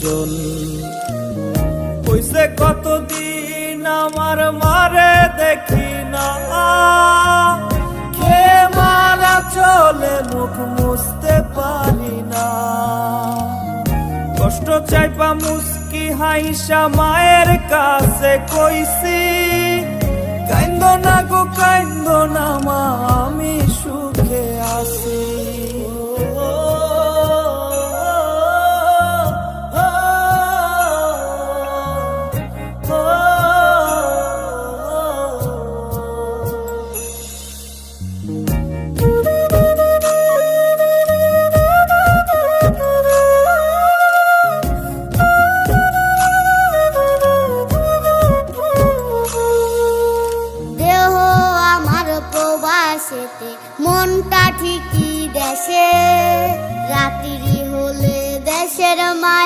দুজন। হইছে কতদিন আমার মারে দেখি না। কে মারা চলে মুখ মুছতে পারি না। কষ্ট চাইপা মুসকি হাইসা মায়ের কাছে কইছি আকাশেতে মনটা ঠিকই দেশে